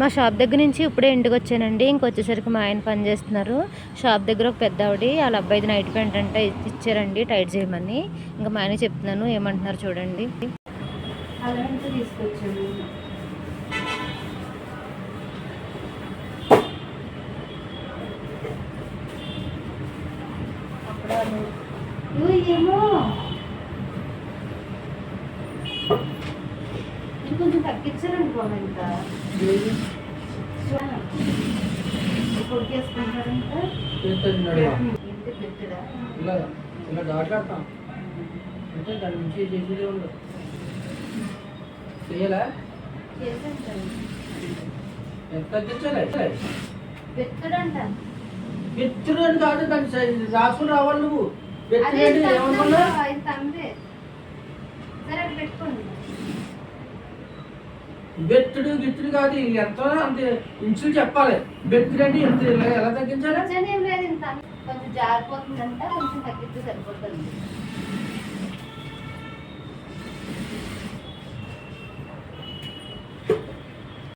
మా షాప్ దగ్గర నుంచి ఇప్పుడే ఇంటికి వచ్చానండి. ఇంకొచ్చేసరికి మా ఆయన పని చేస్తున్నారు. షాప్ దగ్గర ఒక పెద్ద ఆవిడ వాళ్ళ అబ్బాయిది నైట్ ప్యాంట్ అంటే ఇచ్చారండి టైట్ చేయమని. ఇంకా మా ఆయన చెప్తున్నాను ఏమంటున్నారు చూడండి. ఏమో కొంచెం తగ్గించారనుకోండి ఇంకా. ఇలా ఇలా దాట్లాడతాం అంటే దాని నుంచి చేసేదే ఉండదు. చేయాలా? చేసేస్తాను. ఎంత తగ్గించాలి? పెట్టడంట బెత్తుడు అని కాదు దాన్ని సై- రాసుకుని రావాలి నువ్వు. ఏమనుకున్నా? సరే పెట్టుకోండి. బెత్తుడు గిత్తుడు కాదు ఎంతో ఎంత అంత ఇంచులు చెప్పాలి. బెత్తుడు అంటే ఇంత ఇలా ఎలా తగ్గించాలి? లేదు ఇంత. కొంచెం జారిపోతుందంట కొంచెం తగ్గిస్తే సరిపోతుంది.